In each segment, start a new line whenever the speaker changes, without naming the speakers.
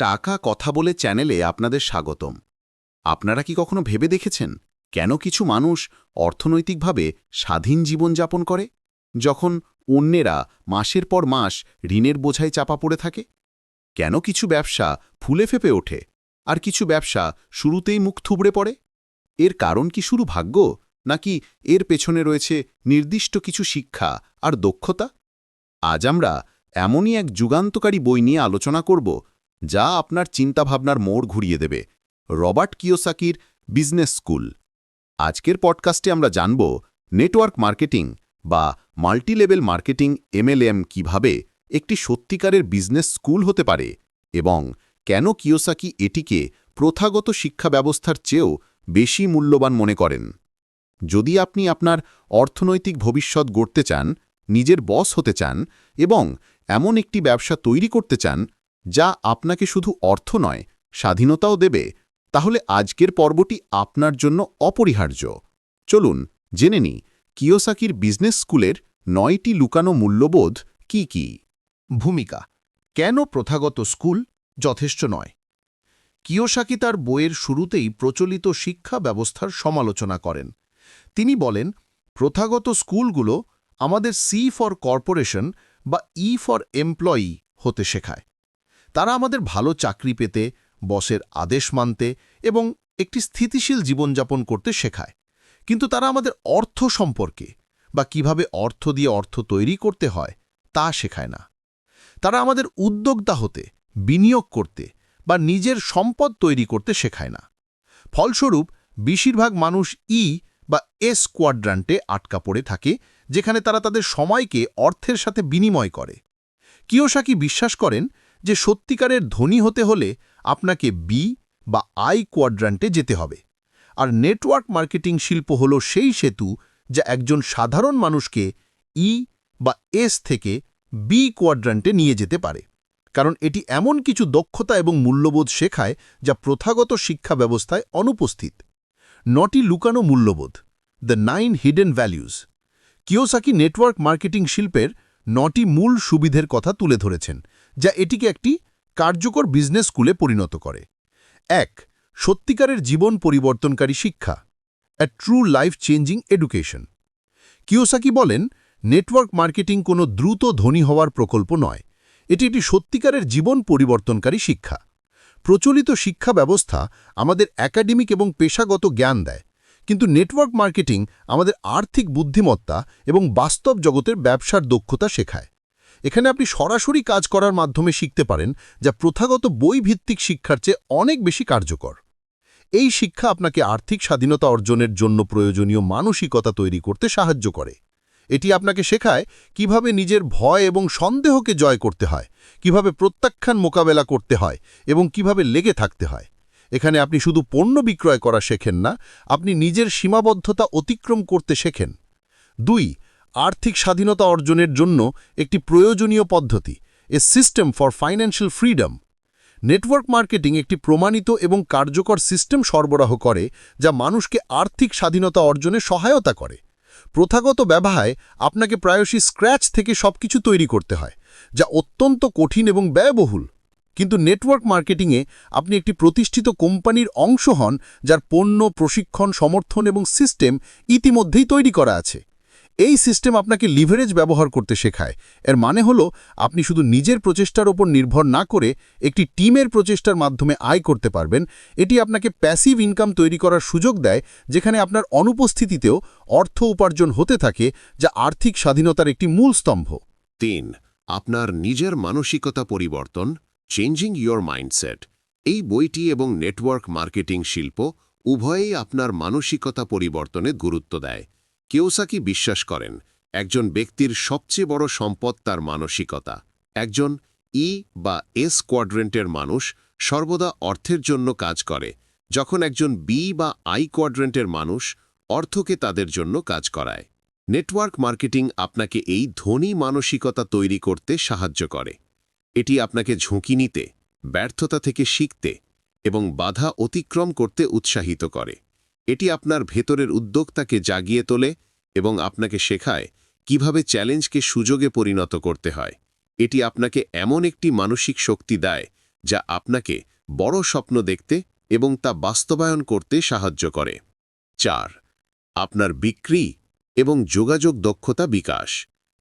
টাকা কথা বলে চ্যানেলে আপনাদের স্বাগতম। আপনারা কি কখনো ভেবে দেখেছেন কেন কিছু মানুষ অর্থনৈতিকভাবে স্বাধীন জীবন যাপন করে, যখন অন্যেরা মাসের পর মাস ঋণের বোঝায় চাপা পড়ে থাকে? কেন কিছু ব্যবসা ফুলে ফেপে ওঠে আর কিছু ব্যবসা শুরুতেই মুখ থুবড়ে পড়ে? এর কারণ কি শুরু ভাগ্য, নাকি এর পেছনে রয়েছে নির্দিষ্ট কিছু শিক্ষা আর দক্ষতা? আজ আমরা এমনই এক যুগান্তকারী বই নিয়ে আলোচনা করব যা আপনার চিন্তাভাবনার মোড় ঘুরিয়ে দেবে। রবার্ট কিওসাকির বিজনেস স্কুল। আজকের পডকাস্টে আমরা জানব নেটওয়ার্ক মার্কেটিং বা মাল্টিলেভেল মার্কেটিং এমএলএম কীভাবে একটি সত্যিকারের বিজনেস স্কুল হতে পারে এবং কেন কিওসাকি এটিকে প্রথাগত শিক্ষা ব্যবস্থার চেয়েও বেশি মূল্যবান মনে করেন। যদি আপনি আপনার অর্থনৈতিক ভবিষ্যৎ গড়তে চান, নিজের বস হতে চান এবং এমন একটি ব্যবসা তৈরি করতে চান যা আপনাকে শুধু অর্থ নয়, স্বাধীনতাও দেবে, তাহলে আজকের পর্বটি আপনার জন্য অপরিহার্য। চলুন, জেনে নি কিওসাকির বিজনেস স্কুলের নয়টি লুকানো মূল্যবোধ কি কি?
ভূমিকা, কেন প্রথাগত স্কুল যথেষ্ট নয়? কিয়োসাকি তার বইয়ের শুরুতেই প্রচলিত শিক্ষা ব্যবস্থার সমালোচনা করেন। তিনি বলেন, প্রথাগত স্কুলগুলো আমাদের সি ফর কর্পোরেশন বা ই ফর এমপ্লয়ি হতে শেখায়। তারা আমাদের ভালো চাকরি পেতে, বসের আদেশ মানতে এবং একটি স্থিতিশীল জীবনযাপন করতে শেখায়। কিন্তু তারা আমাদের অর্থ সম্পর্কে বা কীভাবে অর্থ দিয়ে অর্থ তৈরি করতে হয় তা শেখায় না। তারা আমাদের উদ্যোক্তা হতে, বিনিয়োগ করতে বা নিজের সম্পদ তৈরি করতে শেখায় না। ফলস্বরূপ, বেশিরভাগ মানুষ ই বা এস কোয়াড্রান্টে আটকা পড়ে থাকে, যেখানে তারা তাদের সময়কে অর্থের সাথে বিনিময় করে। কিয়োসাকি বিশ্বাস করেন যে সত্যিকারের ধনী হতে হলে আপনাকে বি বা আই কোয়াড্রান্টে যেতে হবে। আর নেটওয়ার্ক মার্কেটিং শিল্প হল সেই সেতু যা একজন সাধারণ মানুষকে ই বা এস থেকে বি কোয়াড্রান্টে নিয়ে যেতে পারে। কারণ এটি এমন কিছু দক্ষতা এবং মূল্যবোধ শেখায় যা প্রথাগত শিক্ষা ব্যবস্থায় অনুপস্থিত। নটি লুকানো মূল্যবোধ the nine hidden values Kiyosaki network marketing শিল্পের নটি মূল সুবিধের কথা তুলে ধরেছেন। যা এটিকে একটি কার্যকর বিজনেস স্কুলে পরিণত করে। এক, সত্যিকারের জীবন পরিবর্তনকারী শিক্ষা। A true life changing education Kiyosaki বলেন নেটওয়ার্ক মার্কেটিং কোনো দ্রুত ধনী হওয়ার প্রকল্প নয়। এটি একটি সত্যিকারের জীবন পরিবর্তনকারী শিক্ষা। প্রচলিত শিক্ষা ব্যবস্থা আমাদের একাডেমিক এবং পেশাগত জ্ঞান দেয়। কিন্তু নেটওয়ার্ক মার্কেটিং আমাদের আর্থিক বুদ্ধিমত্তা এবং বাস্তব জগতের ব্যবসার দক্ষতা শেখায়। এখানে আপনি সরাসরি কাজ করার মাধ্যমে শিখতে পারেন যা প্রথাগত বই ভিত্তিক শিক্ষার চেয়ে অনেক বেশি কার্যকর। এই শিক্ষা আপনাকে আর্থিক স্বাধীনতা অর্জনের জন্য প্রয়োজনীয় মানসিকতা তৈরি করতে সাহায্য করে। এটি আপনাকে শেখায় কীভাবে নিজের ভয় এবং সন্দেহকে জয় করতে হয়, কীভাবে প্রত্যাখ্যান মোকাবেলা করতে হয় এবং কীভাবে লেগে থাকতে হয়। এখানে আপনি শুধু পণ্য বিক্রয় করা শেখেন না, আপনি নিজের সীমাবদ্ধতা অতিক্রম করতে শেখেন। দুই আর্থিক স্বাধীনতা অর্জনের জন্য একটি প্রয়োজনীয় পদ্ধতি, a system for financial freedom. Network marketing একটি প্রমাণিত এবং কার্যকর সিস্টেম সরবরাহ করে, যা মানুষকে আর্থিক স্বাধীনতা অর্জনে সহায়তা করে। প্রথাগত ব্যবহায় আপনাকে প্রায়শই স্ক্র্যাচ থেকে সবকিছু তৈরি করতে হয়, যা অত্যন্ত কঠিন এবং ব্যয়বহুল। কিন্তু নেটওয়ার্ক মার্কেটিংয়ে আপনি একটি প্রতিষ্ঠিত কোম্পানির অংশ হন, যার পণ্য, প্রশিক্ষণ, সমর্থন এবং সিস্টেম ইতিমধ্যেই তৈরি করা আছে। এই সিস্টেম আপনাকে লিভারেজ ব্যবহার করতে শেখায়। এর মানে হল, আপনি শুধু নিজের প্রচেষ্টার ওপর নির্ভর না করে একটি টিমের প্রচেষ্টার মাধ্যমে আয় করতে পারবেন। এটি আপনাকে প্যাসিভ ইনকাম তৈরি করার সুযোগ দেয়, যেখানে আপনার অনুপস্থিতিতেও অর্থ উপার্জন হতে থাকে, যা আর্থিক স্বাধীনতার একটি মূল স্তম্ভ।
তিন, আপনার নিজের মানসিকতা পরিবর্তন চেঞ্জিং ইয়োর মাইন্ডসেট এই বইটি এবং নেটওয়ার্ক মার্কেটিং শিল্প উভয়েই আপনার মানসিকতা পরিবর্তনে গুরুত্ব দেয়। কেউসাকি বিশ্বাস করেন, একজন ব্যক্তির সবচেয়ে বড় সম্পদ তার মানসিকতা। একজন ই বা এস কোয়াড্রেন্টের মানুষ সর্বদা অর্থের জন্য কাজ করে, যখন একজন বি বা আই কোয়াড্রেন্টের মানুষ অর্থকে তাদের জন্য কাজ করায়। নেটওয়ার্ক মার্কেটিং আপনাকে এই ধনী মানসিকতা তৈরি করতে সাহায্য করে। এটি আপনাকে ঝুঁকি নিতে, ব্যর্থতা থেকে শিখতে এবং বাধা অতিক্রম করতে উৎসাহিত করে। এটি আপনার ভেতরের উদ্যোক্তাকে জাগিয়ে তোলে এবং আপনাকে শেখায় কীভাবে চ্যালেঞ্জকে সুযোগে পরিণত করতে হয়। এটি আপনাকে এমন একটি মানসিক শক্তি দেয় যা আপনাকে বড় স্বপ্ন দেখতে এবং তা বাস্তবায়ন করতে সাহায্য করে। চার, আপনার বিক্রি এবং যোগাযোগ দক্ষতা বিকাশ।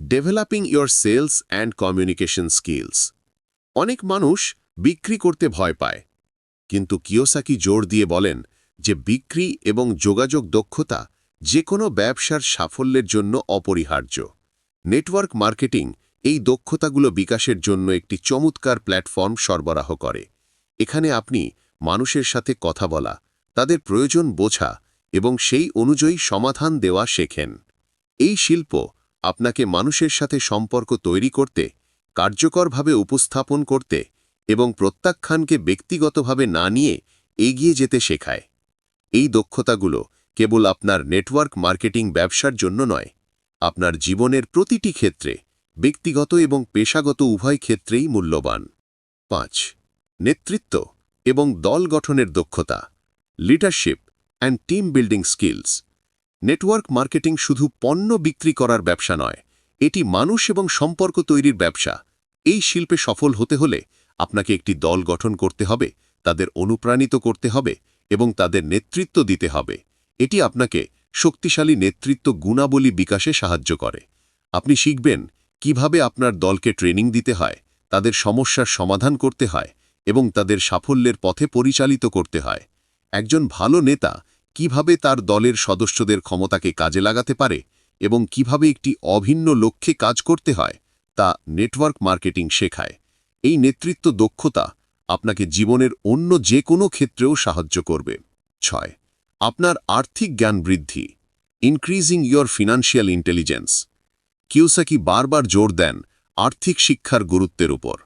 Developing your sales and communication skills অনেক মানুষ বিক্রি করতে ভয় পায়, কিন্তু কিওসাকি জোর দিয়ে বলেন যে বিক্রি এবং যোগাযোগ দক্ষতা যে কোনো ব্যবসার সাফল্যের জন্য অপরিহার্য। নেটওয়ার্ক মার্কেটিং এই দক্ষতাগুলো বিকাশের জন্য একটি চমৎকার প্ল্যাটফর্ম সরবরাহ করে। এখানে আপনি মানুষের সাথে কথা বলা, তাদের প্রয়োজন বোঝা এবং সেই অনুযায়ী সমাধান দেওয়া শেখেন। এই শিল্প আপনাকে মানুষের সাথে সম্পর্ক তৈরি করতে, কার্যকরভাবে উপস্থাপন করতে এবং প্রত্যাখ্যানকে ব্যক্তিগতভাবে না নিয়ে এগিয়ে যেতে শেখায়। এই দক্ষতাগুলো কেবল আপনার নেটওয়ার্ক মার্কেটিং ব্যবসার জন্য নয়, আপনার জীবনের প্রতিটি ক্ষেত্রে, ব্যক্তিগত এবং পেশাগত উভয় ক্ষেত্রেই মূল্যবান। পাঁচ, নেতৃত্ব এবং দল গঠনের দক্ষতা leadership and team building skills network marketing শুধু পণ্য বিক্রি করার ব্যবসা নয়, এটি মানুষ এবং সম্পর্ক তৈরির ব্যবসা। এই শিল্পে সফল হতে হলে আপনাকে একটি দল গঠন করতে হবে, তাদের অনুপ্রাণিত করতে হবে এবং তাদের নেতৃত্ব দিতে হবে। এটি আপনাকে শক্তিশালী নেতৃত্ব গুণাবলী বিকাশে সাহায্য করে। আপনি শিখবেন কীভাবে আপনার দলকে ট্রেনিং দিতে হয়, তাদের সমস্যার সমাধান করতে হয় এবং তাদের সাফল্যের পথে পরিচালিত করতে হয়। একজন ভালো নেতা কীভাবে তার দলের সদস্যদের ক্ষমতাকে কাজে লাগাতে পারে এবং কীভাবে একটি অভিন্ন লক্ষ্যে কাজ করতে হয়, তা নেটওয়ার্ক মার্কেটিং শেখায়। এই নেতৃত্ব দক্ষতা আপনাকে জীবনের অন্য যে কোনো ক্ষেত্রেও সাহায্য করবে। ছয়, আপনার আর্থিক জ্ঞান বৃদ্ধি। Increasing your financial intelligence Kiyosaki বারবার জোর দেন আর্থিক শিক্ষার গুরুত্বের উপর।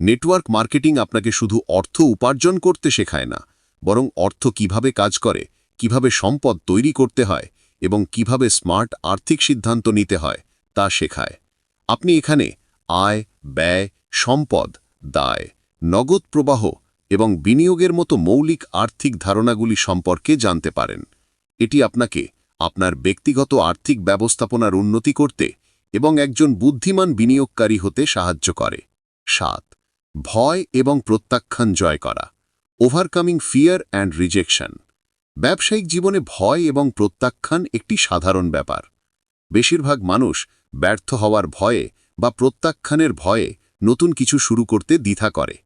নেটওয়ার্ক মার্কেটিং আপনাকে শুধু অর্থ উপার্জন করতে শেখায় না, বরং অর্থ কীভাবে কাজ করে, কীভাবে সম্পদ তৈরি করতে হয়, এবং কীভাবে স্মার্ট আর্থিক সিদ্ধান্ত নিতে হয়, তা শেখায়। আপনি এখানে আয়, ব্যয়, সম্পদ, দায় নগদ প্রবাহ এবং বিনিয়োগের মতো মৌলিক আর্থিক ধারণাগুলি সম্পর্কে জানতে পারেন। এটি আপনাকে আপনার ব্যক্তিগত আর্থিক ব্যবস্থাপনার উন্নতি করতে এবং একজন বুদ্ধিমান বিনিয়োগকারী হতে সাহায্য করে। সাত, ভয় এবং প্রত্যাখ্যান জয় করা। Overcoming fear and rejection. ব্যবসায়িক জীবনে ভয় এবং প্রত্যাখ্যান একটি সাধারণ ব্যাপার। বেশিরভাগ মানুষ ব্যর্থ হওয়ার ভয়ে বা প্রত্যাখ্যানের ভয়ে নতুন কিছু শুরু করতে দ্বিধা করে।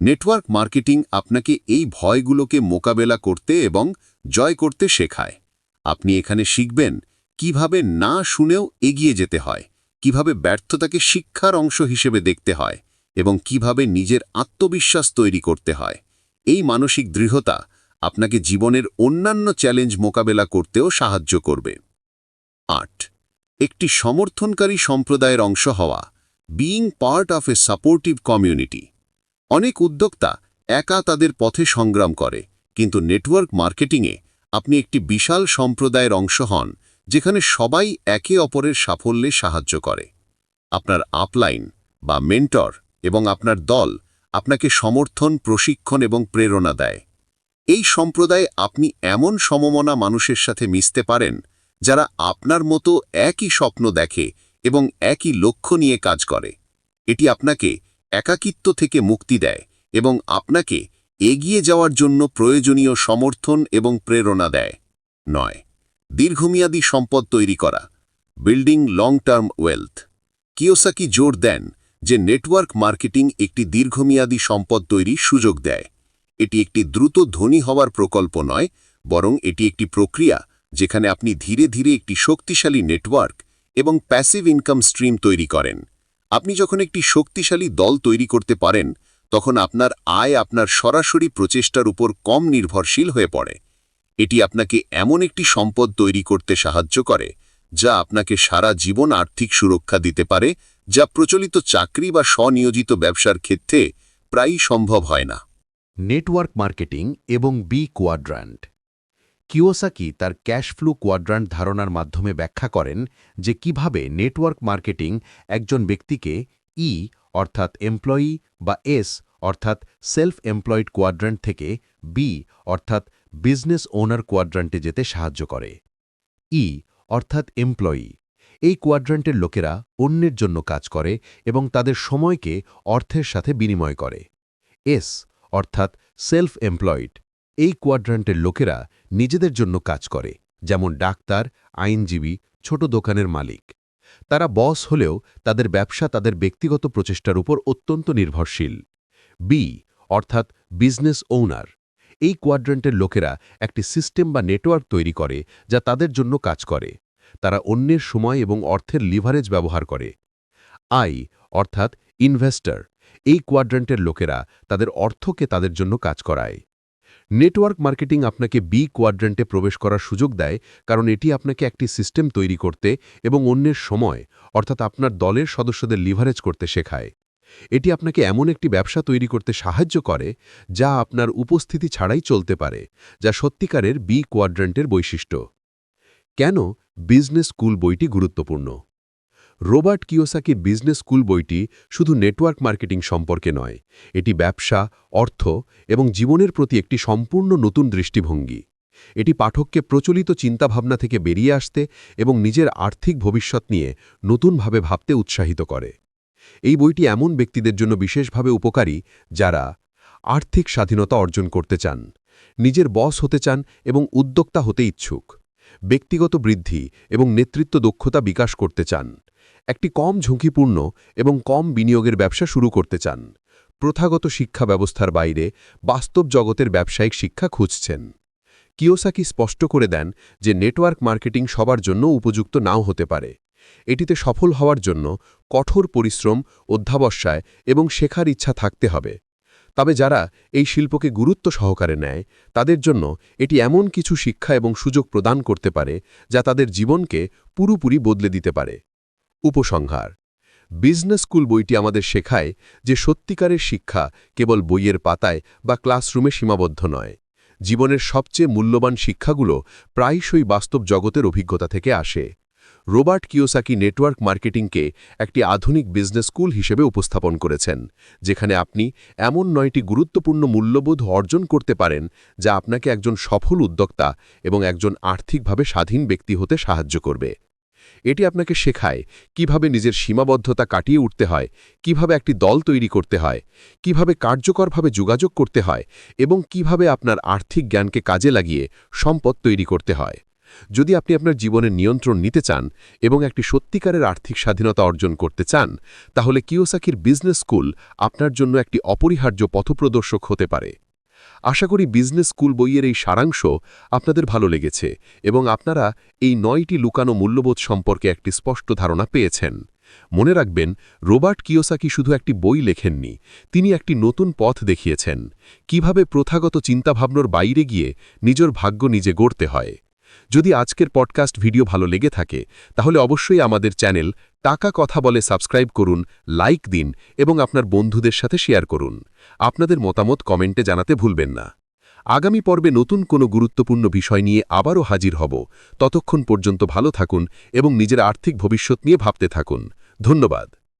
নেটওয়ার্ক মার্কেটিং আপনাকে এই ভয়গুলোকে মোকাবেলা করতে এবং জয় করতে শেখায়। আপনি এখানে শিখবেন কীভাবে না শুনেও এগিয়ে যেতে হয়, কীভাবে ব্যর্থতাকে শিক্ষার অংশ হিসেবে দেখতে হয় এবং কীভাবে নিজের আত্মবিশ্বাস তৈরি করতে হয়। এই মানসিক দৃঢ়তা আপনাকে জীবনের অন্যান্য চ্যালেঞ্জ মোকাবেলা করতেও সাহায্য করবে। আট, একটি সমর্থনকারী সম্প্রদায়ের অংশ হওয়া being part of a supportive community অনেক উদ্যোক্তা একা তাদের পথে সংগ্রাম করে, কিন্তু নেটওয়ার্ক মার্কেটিংয়ে আপনি একটি বিশাল সম্প্রদায়ের অংশ হন, যেখানে সবাই একে অপরের সাফল্যে সাহায্য করে। আপনার আপলাইন বা মেন্টর এবং আপনার দল আপনাকে সমর্থন, প্রশিক্ষণ এবং প্রেরণা দেয়। এই সম্প্রদায়ে আপনি এমন সমমনা মানুষের সাথে মিশতে পারেন, যারা আপনার মতো একই স্বপ্ন দেখে এবং একই লক্ষ্য নিয়ে কাজ করে। এটি আপনাকে একাকিত্ব থেকে মুক্তি দেয় এবং আপনাকে এগিয়ে যাওয়ার জন্য প্রয়োজনীয় সমর্থন এবং প্রেরণা দেয়। নয়, দীর্ঘমেয়াদী সম্পদ তৈরি করা। Building long term wealth. Kiyosaki জোর দেন যে নেটওয়ার্ক মার্কেটিং একটি দীর্ঘমেয়াদী সম্পদ তৈরির সুযোগ দেয়। এটি একটি দ্রুত ধনী হওয়ার প্রকল্প নয়, বরং এটি একটি প্রক্রিয়া যেখানে আপনি ধীরে ধীরে একটি শক্তিশালী নেটওয়ার্ক এবং প্যাসিভ ইনকাম স্ট্রিম তৈরি করেন। আপনি যখন একটি শক্তিশালী দল তৈরি করতে পারেন, তখন আপনার আয় আপনার সরাসরি প্রচেষ্টার উপর কম নির্ভরশীল হয়ে পড়ে। এটি আপনাকে এমন একটি সম্পদ তৈরি করতে সাহায্য করে, যা আপনাকে সারা জীবন আর্থিক সুরক্ষা দিতে পারে, যা প্রচলিত চাকরি বা স্বনিয়োজিত ব্যবসার ক্ষেত্রে প্রায়ই সম্ভব হয় না।
নেটওয়ার্ক মার্কেটিং এবং বি কোয়াড্রান্ট কিওসাকি তার ক্যাশ ফ্লু কোয়াড্রান্ট ধারণার মাধ্যমে ব্যাখ্যা করেন যে কীভাবে নেটওয়ার্ক মার্কেটিং একজন ব্যক্তিকে ই, অর্থাৎ এমপ্লয়ি, বা এস, অর্থাৎ সেলফ এমপ্লয়েড কোয়াড্রান্ট থেকে বি, অর্থাৎ বিজনেস ওনার কোয়াড্রান্টে যেতে সাহায্য করে। ই, অর্থাৎ এমপ্লয়ি। এই কোয়াড্রান্টের লোকেরা অন্যের জন্য কাজ করে এবং তাদের সময়কে অর্থের সাথে বিনিময় করে।
এস, অর্থাৎ সেলফ এমপ্লয়েড এই কোয়াড্রান্টের লোকেরা নিজেদের জন্য কাজ করে, যেমন ডাক্তার, আইনজীবী, ছোট দোকানের মালিক। তারা বস হলেও তাদের ব্যবসা তাদের ব্যক্তিগত প্রচেষ্টার উপর অত্যন্ত নির্ভরশীল। বি অর্থাৎ বিজনেস ওনার এই কোয়াড্রান্টের লোকেরা একটি সিস্টেম বা নেটওয়ার্ক তৈরি করে যা তাদের জন্য কাজ করে। তারা অন্যের সময় এবং অর্থের লিভারেজ ব্যবহার করে। আই অর্থাৎ ইনভেস্টর এই কোয়াড্রান্টের লোকেরা তাদের অর্থকে তাদের জন্য কাজ করায়। নেটওয়ার্ক মার্কেটিং আপনাকে বি কোয়াড্রেন্টে প্রবেশ করার সুযোগ দেয়, কারণ এটি আপনাকে একটি সিস্টেম তৈরি করতে এবং অন্যের সময়, অর্থাৎ আপনার দলের সদস্যদের লিভারেজ করতে শেখায়। এটি আপনাকে এমন একটি ব্যবসা তৈরি করতে সাহায্য করে, যা আপনার উপস্থিতি ছাড়াই চলতে পারে, যা সত্যিকারের বি কোয়াড্রেন্টের বৈশিষ্ট্য। কেন? বিজনেস স্কুল বইটি গুরুত্বপূর্ণ। রোবার্ট কিওসাকির বিজনেস স্কুল বইটি শুধু নেটওয়ার্ক মার্কেটিং সম্পর্কে নয়, এটি ব্যবসা, অর্থ এবং জীবনের প্রতি একটি সম্পূর্ণ নতুন দৃষ্টিভঙ্গি। এটি পাঠককে প্রচলিত চিন্তাভাবনা থেকে বেরিয়ে আসতে এবং নিজের আর্থিক ভবিষ্যৎ নিয়ে নতুনভাবে ভাবতে উৎসাহিত করে। এই বইটি এমন ব্যক্তিদের জন্য বিশেষভাবে উপকারী যারা আর্থিক স্বাধীনতা অর্জন করতে চান, নিজের বস হতে চান এবং উদ্যোক্তা হতে ইচ্ছুক, ব্যক্তিগত বৃদ্ধি এবং নেতৃত্ব দক্ষতা বিকাশ করতে চান। একটি কম ঝুঁকিপূর্ণ এবং কম বিনিয়োগের ব্যবসা শুরু করতে চান। প্রথাগত শিক্ষা ব্যবস্থার বাইরে বাস্তব জগতের ব্যবসায়িক শিক্ষা খুঁজছেন। কিওসাকি স্পষ্ট করে দেন যে নেটওয়ার্ক মার্কেটিং সবার জন্য উপযুক্ত নাও হতে পারে। এটিতে সফল হওয়ার জন্য কঠোর পরিশ্রম, অধ্যাবসায় এবং শেখার ইচ্ছা থাকতে হবে। তবে যারা এই শিল্পকে গুরুত্ব সহকারে নেয়, তাদের জন্য এটি এমন কিছু শিক্ষা এবং সুযোগ প্রদান করতে পারে যা তাদের জীবনকে পুরোপুরি বদলে দিতে পারে। উপসংহার। বিজনেস স্কুল বইটি আমাদের শেখায় যে সত্যিকারের শিক্ষা কেবল বইয়ের পাতায় বা ক্লাসরুমে সীমাবদ্ধ নয়। জীবনের সবচেয়ে মূল্যবান শিক্ষাগুলো প্রায়শই বাস্তব জগতের অভিজ্ঞতা থেকে আসে। রোবার্ট কিওসাকি নেটওয়ার্ক মার্কেটিংকে একটি আধুনিক বিজনেস স্কুল হিসেবে উপস্থাপন করেছেন, যেখানে আপনি এমন নয়টি গুরুত্বপূর্ণ মূল্যবোধ অর্জন করতে পারেন যা আপনাকে একজন সফল উদ্যোক্তা এবং একজন আর্থিকভাবে স্বাধীন ব্যক্তি হতে সাহায্য করবে। এটি আপনাকে শেখায় কীভাবে নিজের সীমাবদ্ধতা কাটিয়ে উঠতে হয়, কীভাবে একটি দল তৈরি করতে হয়, কীভাবে কার্যকরভাবে যোগাযোগ করতে হয় এবং কীভাবে আপনার আর্থিক জ্ঞানকে কাজে লাগিয়ে সম্পদ তৈরি করতে হয়। যদি আপনি আপনার জীবনের নিয়ন্ত্রণ নিতে চান এবং একটি সত্যিকারের আর্থিক স্বাধীনতা অর্জন করতে চান, তাহলে কিওসাকির বিজনেস স্কুল আপনার জন্য একটি অপরিহার্য পথপ্রদর্শক হতে পারে। আশা করি বিজনেস স্কুল বইয়ের এই সারাংশ আপনাদের ভালো লেগেছে এবং আপনারা এই নয়টি লুকানো মূল্যবোধ সম্পর্কে একটি স্পষ্ট ধারণা পেয়েছেন। মনে রাখবেন, রোবার্ট কিওসাকি শুধু একটি বই লেখেননি, তিনি একটি নতুন পথ দেখিয়েছেন, কীভাবে প্রথাগত চিন্তাভাবনার বাইরে গিয়ে নিজের ভাগ্য নিজে গড়তে হয়। যদি আজকের পডকাস্ট ভিডিও ভালো লেগে থাকে, তাহলে অবশ্যই আমাদের চ্যানেল টাকা কথা বলে সাবস্ক্রাইব করুন লাইক দিন এবং আপনার বন্ধুদের সাথে শেয়ার করুন। আপনাদের মতামত কমেন্টে জানাতে ভুলবেন না। আগামী পর্বে নতুন কোনো গুরুত্বপূর্ণ বিষয় নিয়ে আবারও হাজির হব। ততক্ষণ পর্যন্ত ভালো থাকুন এবং নিজের আর্থিক ভবিষ্যৎ নিয়ে ভাবতে থাকুন। ধন্যবাদ।